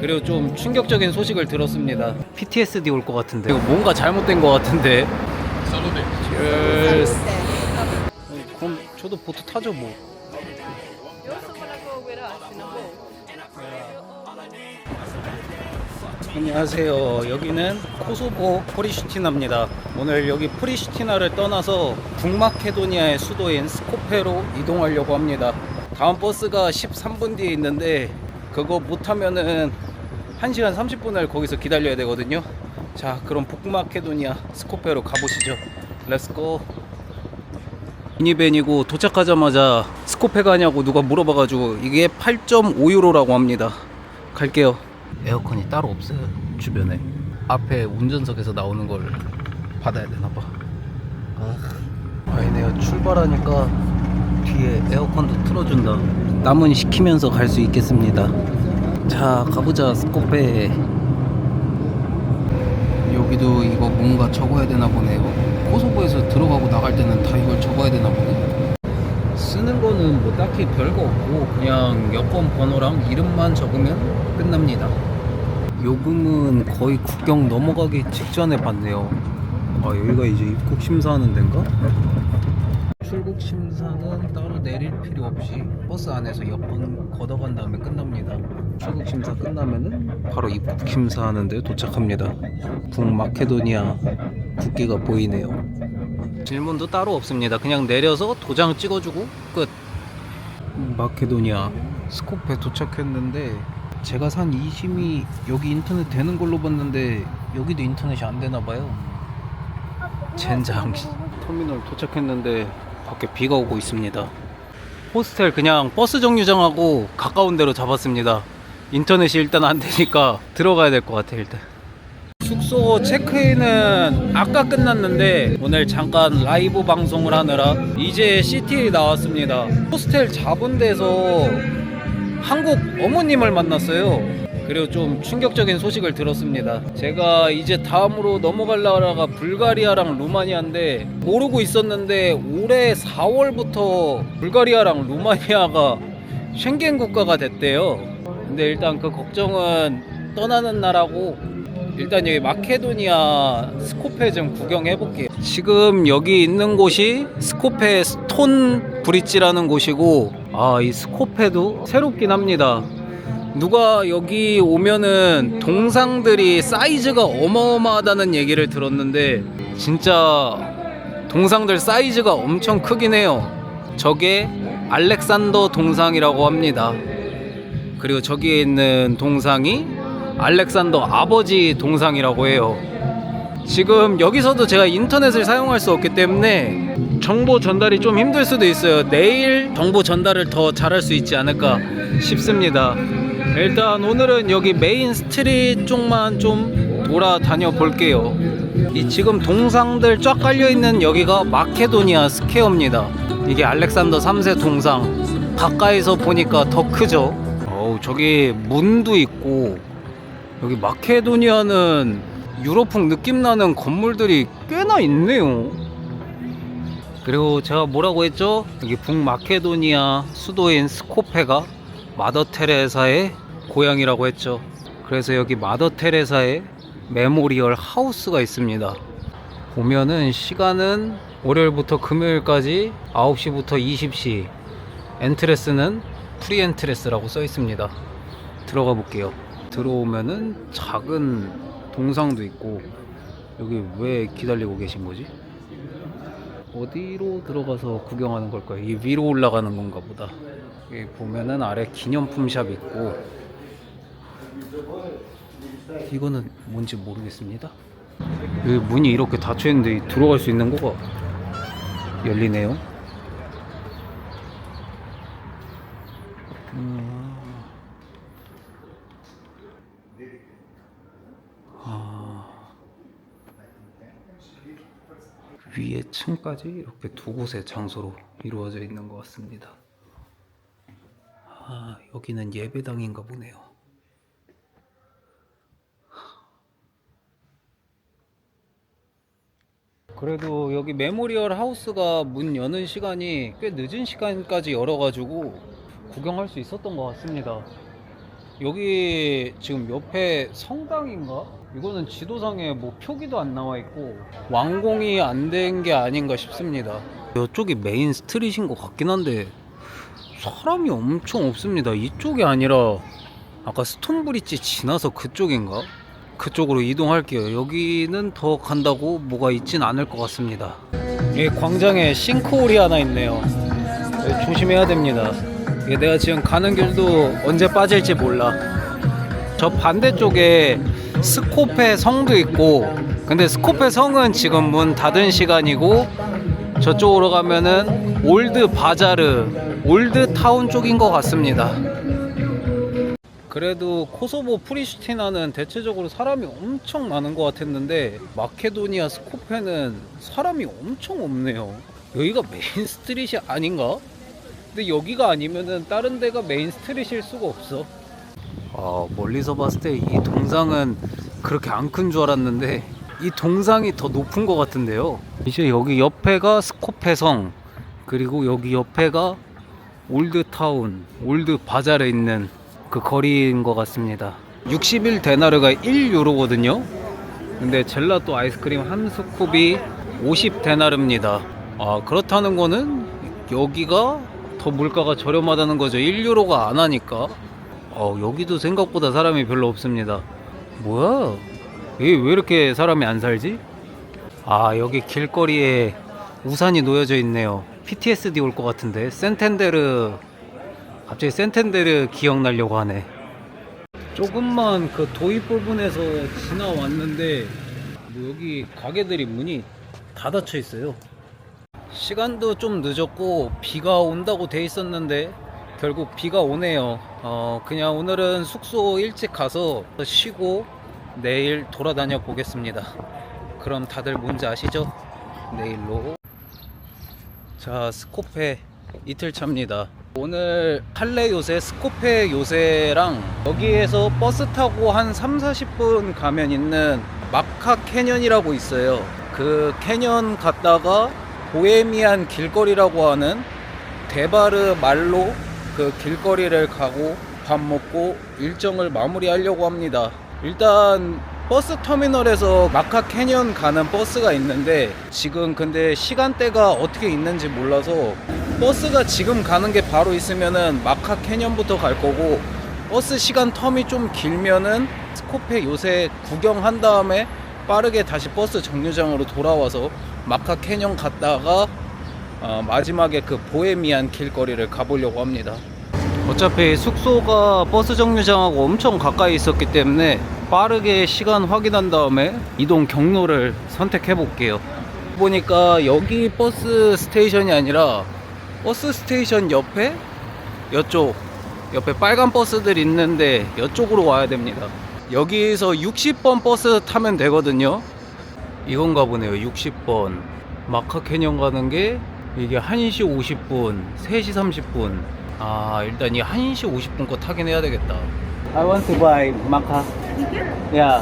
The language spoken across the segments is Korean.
그리고 좀 충격적인 소식을 들었습니다. PTSD 올 것 같은데. 이거 뭔가 잘못된 것 같은데. 어, 그럼 저도 보트 타죠 뭐. 안녕하세요. 여기는 코소보 프리슈티나입니다. 오늘 여기 프리슈티나를 떠나서 북마케도니아의 수도인 스코페로 이동하려고 합니다. 다음 버스가 13분 뒤에 있는데 그거 못 타면은 1시간 30분을 거기서 기다려야 되거든요. 자, 그럼 북마케도니아 스코페로 가보시죠. 렛츠고. 미니밴이고 도착하자마자 스코페 가냐고 누가 물어봐가지고 이게 8.5유로라고 합니다. 갈게요. 에어컨이 따로 없어요 주변에. 앞에 운전석에서 나오는 걸 받아야 되나 봐. 아, 아니네요. 출발하니까 뒤에 에어컨도 틀어준다. 남은 식히면서 갈 수 있겠습니다. 자, 가보자 스코페. 여기도 이거 뭔가 적어야 되나 보네요. 코소보에서 들어가고 나갈 때는 다 이걸 적어야 되나 보네. 쓰는 거는 뭐 딱히 별거 없고 그냥 여권 번호랑 이름만 적으면 끝납니다. 요금은 거의 국경 넘어가기 직전에 받네요. 아 여기가 이제 입국 심사하는 데인가? 출국 심사는 따로 내릴 필요 없이 버스 안에서 여권 걷어간 다음에 끝납니다. 출국 심사 끝나면은 바로 입국 심사하는 데 도착합니다. 북마케도니아 국기가 보이네요. 질문도 따로 없습니다. 그냥 내려서 도장 찍어주고 끝. 마케도니아 스코페 도착했는데 제가 산 이심이 여기 인터넷 되는 걸로 봤는데 여기도 인터넷이 안 되나 봐요. 젠장. 터미널 도착했는데 밖에 비가 오고 있습니다. 호스텔 그냥 버스 정류장하고 가까운 데로 잡았습니다. 인터넷이 일단 안 되니까 들어가야 될 것 같아 일단. 숙소 체크인은 아까 끝났는데 오늘 잠깐 라이브 방송을 하느라 이제 시티에 나왔습니다. 호스텔 잡은 데서 한국 어머님을 만났어요. 그리고 좀 충격적인 소식을 들었습니다. 제가 이제 다음으로 넘어갈 나라가 불가리아랑 루마니아인데 모르고 있었는데 올해 4월부터 불가리아랑 루마니아가 쉥겐 국가가 됐대요. 근데 일단 그 걱정은 떠나는 나라고 일단 여기 마케도니아 스코페 좀 구경해 볼게요. 지금 여기 있는 곳이 스코페 스톤 브릿지라는 곳이고 아 이 스코페도 새롭긴 합니다. 누가 여기 오면은 동상들이 사이즈가 어마어마하다는 얘기를 들었는데 진짜 동상들 사이즈가 엄청 크긴 해요. 저게 알렉산더 동상이라고 합니다. 그리고 저기에 있는 동상이 알렉산더 아버지 동상이라고 해요. 지금 여기서도 제가 인터넷을 사용할 수 없기 때문에 정보 전달이 좀 힘들 수도 있어요. 내일 정보 전달을 더 잘할 수 있지 않을까 싶습니다. 일단 오늘은 여기 메인 스트릿 쪽만 좀 돌아다녀 볼게요. 이 지금 동상들 쫙 깔려 있는 여기가 마케도니아 스퀘어입니다. 이게 알렉산더 3세 동상. 가까이서 보니까 더 크죠. 어우 저기 문도 있고 여기 마케도니아는 유럽풍 느낌 나는 건물들이 꽤나 있네요. 그리고 제가 뭐라고 했죠? 여기 북마케도니아 수도인 스코페가 마더 테레사의 고향이라고 했죠. 그래서 여기 마더 테레사의 메모리얼 하우스가 있습니다. 보면은 시간은 월요일부터 금요일까지 9시부터 20시. 엔트레스는 프리 엔트레스라고 써 있습니다. 들어가 볼게요. 들어오면은 작은 동상도 있고 여기 왜 기다리고 계신 거지? 어디로 들어가서 구경하는 걸까요? 이 위로 올라가는 건가 보다. 여기 보면은 아래 기념품 샵 있고 이거는 뭔지 모르겠습니다. 여기 문이 이렇게 닫혀 있는데 들어갈 수 있는 거가 열리네요. 음. 아. 위에 층까지 이렇게 두 곳의 장소로 이루어져 있는 것 같습니다. 아, 여기는 예배당인가 보네요. 그래도 여기 메모리얼 하우스가 문 여는 시간이 꽤 늦은 시간까지 열어가지고 구경할 수 있었던 것 같습니다. 여기 지금 옆에 성당인가? 이거는 지도상에 뭐 표기도 안 나와 있고 완공이 안 된 게 아닌가 싶습니다. 이쪽이 메인 스트릿인 것 같긴 한데 사람이 엄청 없습니다. 이쪽이 아니라 아까 스톤브리지 지나서 그쪽인가? 그쪽으로 이동할게요. 여기는 더 간다고 뭐가 있진 않을 것 같습니다. 이 광장에 싱크홀이 하나 있네요. 네, 조심해야 됩니다. 내가 지금 가는 길도 언제 빠질지 몰라. 저 반대쪽에 스코페 성도 있고, 근데 스코페 성은 지금 문 닫은 시간이고, 저쪽으로 가면은 올드 바자르, 올드 타운 쪽인 것 같습니다. 그래도 코소보 프리슈티나는 대체적으로 사람이 엄청 많은 것 같았는데 마케도니아 스코페는 사람이 엄청 없네요. 여기가 메인 스트릿이 아닌가? 근데 여기가 아니면은 다른 데가 메인 스트릿일 수가 없어. 아 멀리서 봤을 때 이 동상은 그렇게 안 큰 줄 알았는데 이 동상이 더 높은 것 같은데요. 이제 여기 옆에가 스코페성 그리고 여기 옆에가 올드타운, 올드 바자르에 있는 그 거리인 것 같습니다. 61 데나르가 1유로거든요. 근데 젤라또 아이스크림 한 스쿱이 50 데나르입니다. 아 그렇다는 거는 여기가 더 물가가 저렴하다는 거죠. 1유로가 안 하니까. 어 여기도 생각보다 사람이 별로 없습니다. 뭐야? 여기 왜 이렇게 사람이 안 살지? 아 여기 길거리에 우산이 놓여져 있네요. PTSD 올 것 같은데 센텐데르 갑자기 센텐데르 기억나려고 하네. 조금만 그 도입 부분에서 지나왔는데 뭐 여기 가게들이 문이 다 닫혀 있어요. 시간도 좀 늦었고 비가 온다고 돼 있었는데 결국 비가 오네요. 어 그냥 오늘은 숙소 일찍 가서 쉬고 내일 돌아다녀 보겠습니다. 그럼 다들 뭔지 아시죠? 내일로. 자 스코페 이틀 차입니다. 오늘 할레 요새 스코페 요새랑 여기에서 버스 타고 한 3, 40분 가면 있는 마카 캐년이라고 있어요. 그 캐년 갔다가 보헤미안 길거리라고 하는 데바르 말로 그 길거리를 가고 밥 먹고 일정을 마무리하려고 합니다. 일단 버스 터미널에서 마카 캐년 가는 버스가 있는데 지금 근데 시간대가 어떻게 있는지 몰라서 버스가 지금 가는 게 바로 있으면은 마카 캐년부터 갈 거고 버스 시간 텀이 좀 길면은 스코페 요새 구경한 다음에 빠르게 다시 버스 정류장으로 돌아와서 마카 캐년 갔다가 어, 마지막에 그 보헤미안 길거리를 가보려고 합니다. 어차피 숙소가 버스 정류장하고 엄청 가까이 있었기 때문에 빠르게 시간 확인한 다음에 이동 경로를 선택해 볼게요. 보니까 여기 버스 스테이션이 아니라 버스 스테이션 옆에 이쪽 옆에 빨간 버스들 있는데 이쪽으로 와야 됩니다. 여기서 60번 버스 타면 되거든요. 이건가 보네요. 60번. 마카 캐년 가는 게 이게 1시 50분, 3시 30분. 아, 일단 이 1시 50분 거 타긴 해야 되겠다. I want to buy maca. Yeah.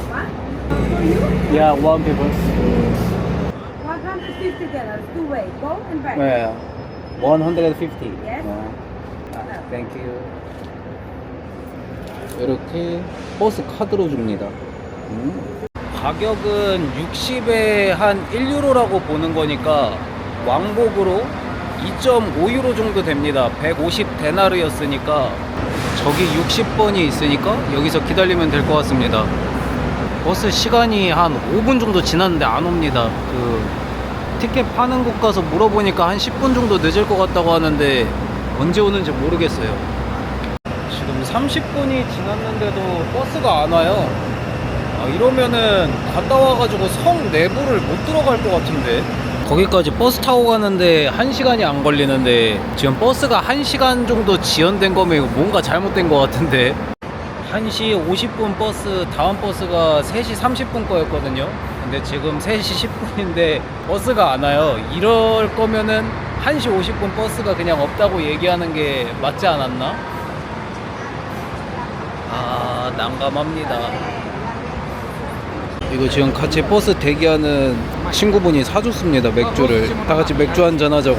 Yeah, one people. 150 dollars, two way, go and back. Yeah. 150. Yes. 아, thank you. 이렇게 버스 카드로 줍니다. 음. 가격은 60에 한 1유로라고 보는 거니까 왕복으로 2.5유로 정도 됩니다. 150 데나르였으니까 저기 60번이 있으니까 여기서 기다리면 될 것 같습니다. 버스 시간이 한 5분 정도 지났는데 안 옵니다. 그 티켓 파는 곳 가서 물어보니까 한 10분 정도 늦을 것 같다고 하는데 언제 오는지 모르겠어요. 지금 30분이 지났는데도 버스가 안 와요. 아, 이러면은 갔다 와가지고 성 내부를 못 들어갈 것 같은데. 거기까지 버스 타고 가는데 1시간이 안 걸리는데 지금 버스가 1시간 정도 지연된 거면 뭔가 잘못된 것 같은데. 1시 50분 버스 다음 버스가 3시 30분 거였거든요. 근데 지금 3시 10분인데 버스가 안 와요. 이럴 거면은 1시 50분 버스가 그냥 없다고 얘기하는 게 맞지 않았나? 아 난감합니다 이거 지금 같이 버스 대기하는 친구분이 사줬습니다 맥주를 다 같이 맥주 한잔 하자고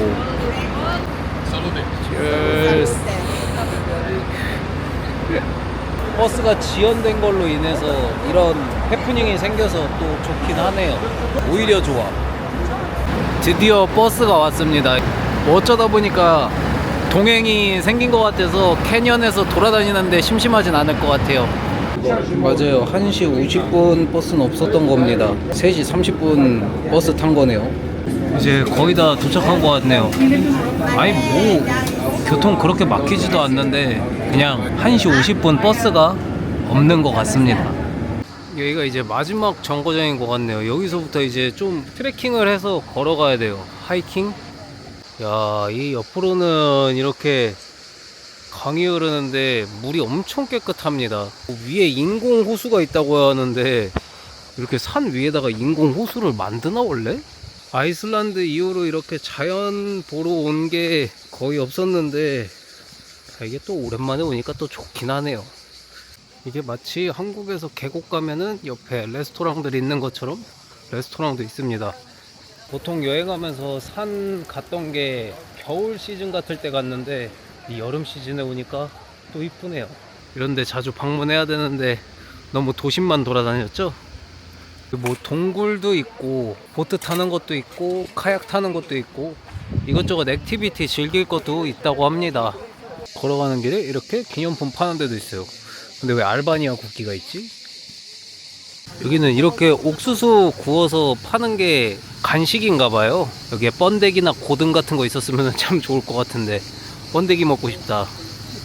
Cheers. 버스가 지연된 걸로 인해서 이런 해프닝이 생겨서 또 좋긴 하네요. 오히려 좋아. 드디어 버스가 왔습니다. 뭐 어쩌다 보니까 동행이 생긴 것 같아서 캐년에서 돌아다니는데 심심하진 않을 것 같아요. 맞아요. 1시 50분 버스는 없었던 겁니다. 3시 30분 버스 탄 거네요. 이제 거의 다 도착한 것 같네요. 아니 뭐 교통 그렇게 막히지도 않는데 그냥 1시 50분 버스가 없는 것 같습니다. 여기가 이제 마지막 정거장인 것 같네요. 여기서부터 이제 좀 트레킹을 해서 걸어가야 돼요. 하이킹. 야, 이 옆으로는 이렇게 강이 흐르는데 물이 엄청 깨끗합니다. 위에 인공 호수가 있다고 하는데 이렇게 산 위에다가 인공 호수를 만드나 원래? 아이슬란드 이후로 이렇게 자연 보러 온 게 거의 없었는데 아, 이게 또 오랜만에 오니까 또 좋긴 하네요. 이게 마치 한국에서 계곡 가면은 옆에 레스토랑들이 있는 것처럼 레스토랑도 있습니다. 보통 여행하면서 산 갔던 게 겨울 시즌 같을 때 갔는데 이 여름 시즌에 오니까 또 이쁘네요. 이런데 자주 방문해야 되는데 너무 도심만 돌아다녔죠? 뭐 동굴도 있고 보트 타는 것도 있고 카약 타는 것도 있고 이것저것 액티비티 즐길 것도 있다고 합니다. 걸어가는 길에 이렇게 기념품 파는 데도 있어요. 근데 왜 알바니아 국기가 있지? 여기는 이렇게 옥수수 구워서 파는 게 간식인가 봐요. 여기에 번데기나 고등 같은 거 있었으면 참 좋을 것 같은데 번데기 먹고 싶다.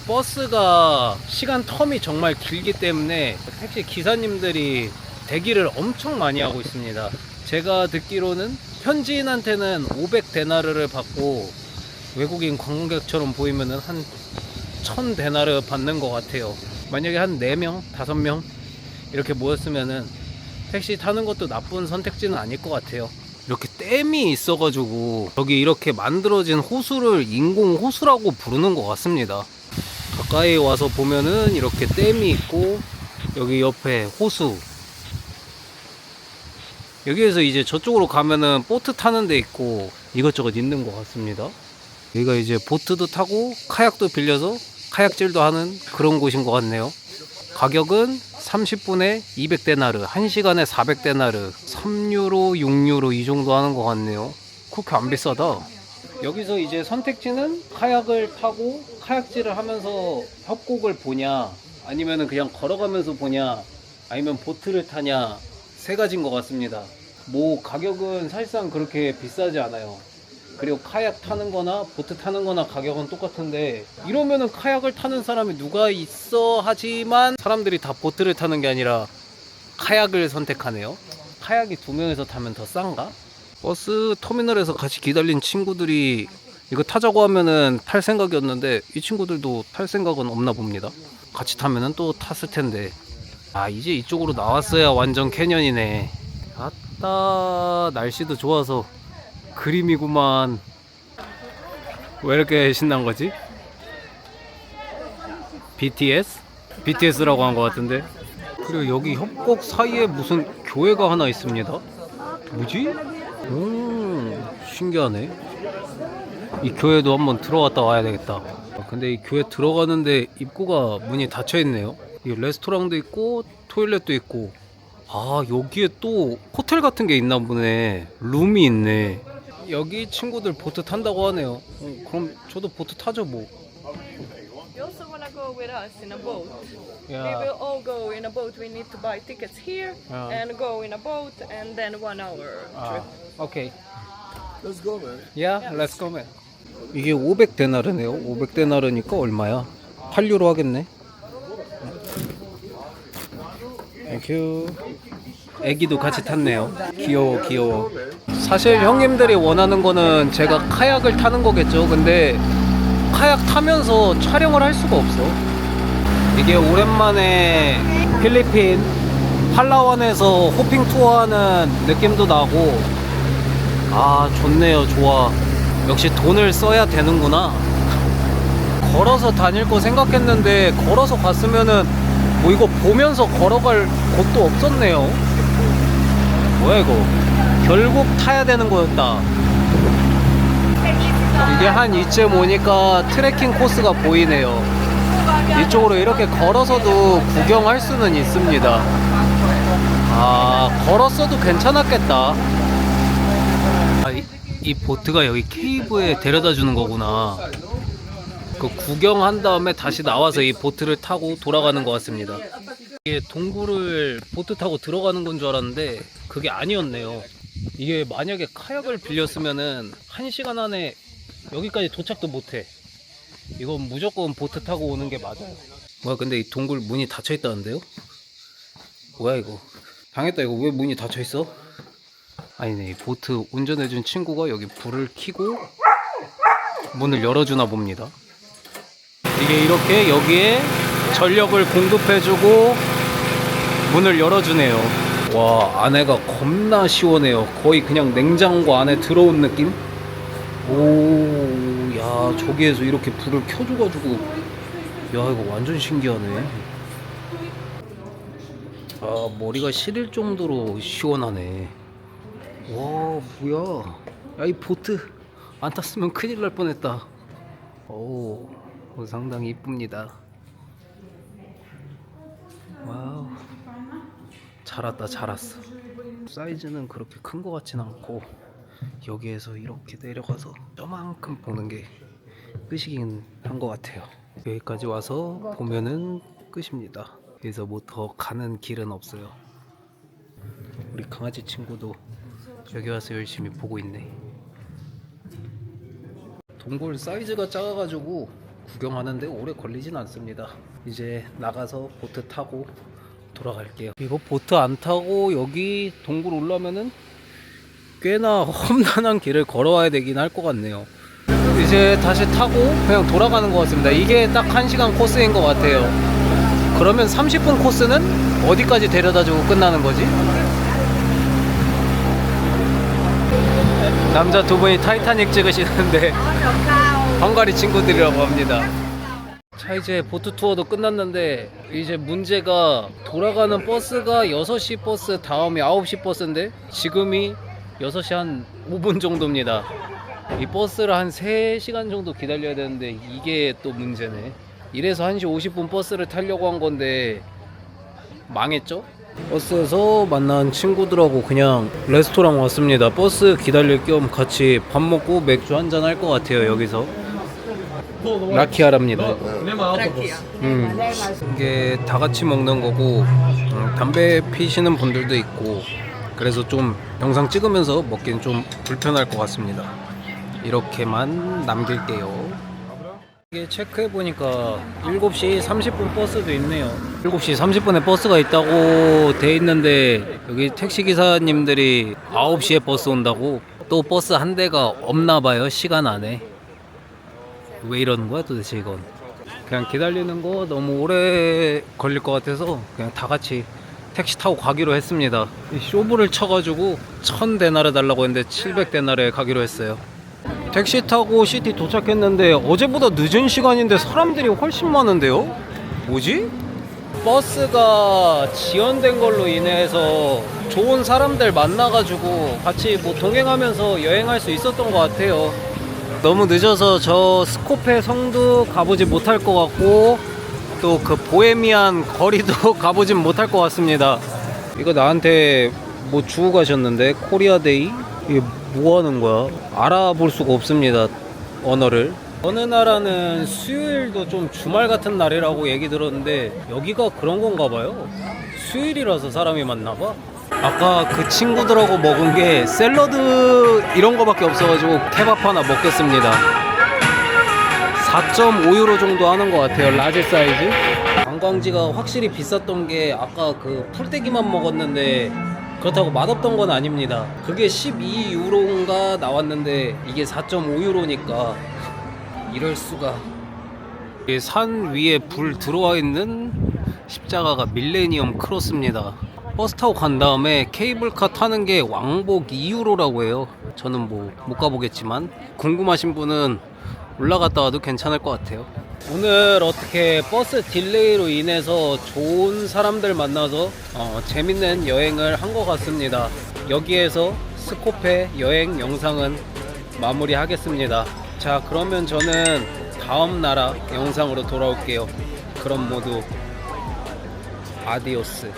버스가 시간 텀이 정말 길기 때문에 택시 기사님들이 대기를 엄청 많이 하고 있습니다. 제가 듣기로는 현지인한테는 500데나르를 받고 외국인 관광객처럼 보이면은 한 1000데나르 받는 것 같아요. 만약에 한 4명, 5명 이렇게 모였으면은 택시 타는 것도 나쁜 선택지는 아닐 것 같아요. 이렇게 댐이 있어가지고 여기 이렇게 만들어진 호수를 인공 호수라고 부르는 것 같습니다. 가까이 와서 보면은 이렇게 댐이 있고 여기 옆에 호수 여기에서 이제 저쪽으로 가면은 보트 타는 데 있고 이것저것 있는 것 같습니다. 여기가 이제 보트도 타고 카약도 빌려서 카약질도 하는 그런 곳인 것 같네요. 가격은 30분에 200데나르, 1시간에 400데나르, 3유로, 6유로 이 정도 하는 것 같네요. 그렇게 안 비싸다. 여기서 이제 선택지는 카약을 타고 카약질을 하면서 협곡을 보냐, 아니면은 그냥 걸어가면서 보냐, 아니면 보트를 타냐, 세 가지인 것 같습니다. 뭐 가격은 사실상 그렇게 비싸지 않아요. 그리고 카약 타는 거나 보트 타는 거나 가격은 똑같은데 이러면은 카약을 타는 사람이 누가 있어 하지만 사람들이 다 보트를 타는 게 아니라 카약을 선택하네요. 카약이 두 명이서 타면 더 싼가? 버스 터미널에서 같이 기다린 친구들이 이거 타자고 하면은 탈 생각이었는데 이 친구들도 탈 생각은 없나 봅니다. 같이 타면은 또 탔을 텐데 아 이제 이쪽으로 나왔어야 완전 캐년이네. 아따 날씨도 좋아서 그림이구만. 왜 이렇게 신난 거지? BTS? BTS라고 한 것 같은데. 그리고 여기 협곡 사이에 무슨 교회가 하나 있습니다. 뭐지? 음, 신기하네. 이 교회도 한번 들어갔다 와야 되겠다. 아, 근데 이 교회 들어가는데 입구가 문이 닫혀 있네요. 이 레스토랑도 있고 토일렛도 있고. 아 여기에 또 호텔 같은 게 있나 보네. 룸이 있네. 여기 친구들 보트 탄다고 하네요. 어, 그럼 저도 보트 타죠 뭐. You also wanna go with us in a boat? We 야, will all go in a boat. We need to buy tickets here Yeah. and go in a boat and then one hour 아, trip. 오케이. Let's go, man. 야, 렛츠 고 맨. 이게 500 데나르네요. 500 데나르니까 얼마야? 8유로 하겠네. 땡큐. 애기도 같이 탔네요. 귀여워, 귀여워. 사실 형님들이 원하는 거는 제가 카약을 타는 거겠죠. 근데 카약 타면서 촬영을 할 수가 없어. 이게 오랜만에 필리핀 팔라완에서 호핑 투어하는 느낌도 나고. 아 좋네요. 좋아. 역시 돈을 써야 되는구나. 걸어서 다닐 거 생각했는데 걸어서 갔으면은 뭐 이거 보면서 걸어갈 곳도 없었네요. 뭐야 이거 결국 타야 되는 거였다 이게 한 이쯤 오니까 트레킹 코스가 보이네요 이쪽으로 이렇게 걸어서도 구경할 수는 있습니다. 아, 걸었어도 괜찮았겠다. 아, 이, 이 보트가 여기 케이브에 데려다 주는 거구나. 그 구경한 다음에 다시 나와서 이 보트를 타고 돌아가는 것 같습니다. 이게 동굴을 보트 타고 들어가는 건 줄 알았는데 그게 아니었네요. 이게 만약에 카약을 빌렸으면은 한 시간 안에 여기까지 도착도 못해. 이건 무조건 보트 타고 오는 게 맞아요. 뭐야 근데 이 동굴 문이 닫혀 있다는데요? 뭐야 이거? 당했다 이거 왜 문이 닫혀 있어? 아니네 이 보트 운전해준 친구가 여기 불을 켜고 문을 열어주나 봅니다. 이게 이렇게 여기에 전력을 공급해주고 문을 열어주네요. 와 안에가 겁나 시원해요. 거의 그냥 냉장고 안에 들어온 느낌? 오, 야 저기에서 이렇게 불을 켜줘가지고 야 이거 완전 신기하네. 아 머리가 시릴 정도로 시원하네. 와 뭐야? 야 이 보트 안 탔으면 큰일 날 뻔했다. 오 상당히 이쁩니다. 와우 잘 왔어. 사이즈는 그렇게 큰 것 같진 않고 여기에서 이렇게 내려가서 저만큼 보는 게 끝이긴 한 것 같아요. 여기까지 와서 보면은 끝입니다. 그래서 뭐 더 가는 길은 없어요. 우리 강아지 친구도 여기 와서 열심히 보고 있네. 동굴 사이즈가 작아가지고 구경하는데 오래 걸리진 않습니다. 이제 나가서 보트 타고 돌아갈게요. 이거 보트 안 타고 여기 동굴 올라면은 꽤나 험난한 길을 걸어와야 되긴 할 것 같네요. 이제 다시 타고 그냥 돌아가는 것 같습니다. 이게 딱 1시간 코스인 것 같아요. 그러면 30분 코스는 어디까지 데려다 주고 끝나는 거지? 남자 두 분이 타이타닉 찍으시는데 헝가리 친구들이라고 합니다. 자 이제 보트 투어도 끝났는데 이제 문제가 돌아가는 버스가 6시 버스 다음이 9시 버스인데 지금이 6시 한 5분 정도입니다. 이 버스를 한 3시간 정도 기다려야 되는데 이게 또 문제네. 이래서 1시 50분 버스를 타려고 한 건데 망했죠? 버스에서 만난 친구들하고 그냥 레스토랑 왔습니다. 버스 기다릴 겸 같이 밥 먹고 맥주 한잔 할 것 같아요, 여기서. 라키아랍니다. 음, 이게 다 같이 먹는 거고 음, 담배 피시는 분들도 있고 그래서 좀 영상 찍으면서 먹기는 좀 불편할 것 같습니다. 이렇게만 남길게요. 이게 체크해 보니까 7시 30분 버스도 있네요. 7시 30분에 버스가 있다고 돼 있는데 여기 택시 기사님들이 9시에 버스 온다고 또 버스 한 대가 없나 봐요. 시간 안에. 왜 이러는 거야 도대체 이건? 그냥 기다리는 거 너무 오래 걸릴 것 같아서 그냥 다 같이 택시 타고 가기로 했습니다. 이 쇼부를 쳐가지고 1000데나르 달라고 했는데 700 데나르에 가기로 했어요. 택시 타고 시티 도착했는데 어제보다 늦은 시간인데 사람들이 훨씬 많은데요? 뭐지? 버스가 지연된 걸로 인해서 좋은 사람들 만나가지고 같이 뭐 동행하면서 여행할 수 있었던 것 같아요. 너무 늦어서 저 스코페 성도 가보지 못할 것 같고 또 그 보헤미안 거리도 가보진 못할 것 같습니다. 이거 나한테 뭐 주고 가셨는데 코리아데이 이게 뭐 하는 거야? 알아볼 수가 없습니다. 언어를. 어느 나라는 수요일도 좀 주말 같은 날이라고 얘기 들었는데 여기가 그런 건가 봐요. 수요일이라서 사람이 많나 봐. 아까 그 친구들하고 먹은 게 샐러드 이런 거밖에 없어가지고 케밥 하나 먹겠습니다. 4.5유로 정도 하는 것 같아요. 라지 사이즈. 관광지가 확실히 비쌌던 게 아까 그 풀떼기만 먹었는데 그렇다고 맛없던 건 아닙니다. 그게 12유로인가 나왔는데 이게 4.5유로니까 이럴 수가. 이산 위에 불 들어와 있는 십자가가 밀레니엄 크로스입니다. 버스 타고 간 다음에 케이블카 타는 게 왕복 2유로라고 해요. 저는 뭐 못 가보겠지만 궁금하신 분은 올라갔다 와도 괜찮을 것 같아요. 오늘 어떻게 버스 딜레이로 인해서 좋은 사람들 만나서 어, 재밌는 여행을 한 것 같습니다. 여기에서 스코페 여행 영상은 마무리하겠습니다. 자, 그러면 저는 다음 나라 영상으로 돌아올게요. 그럼 모두 아디오스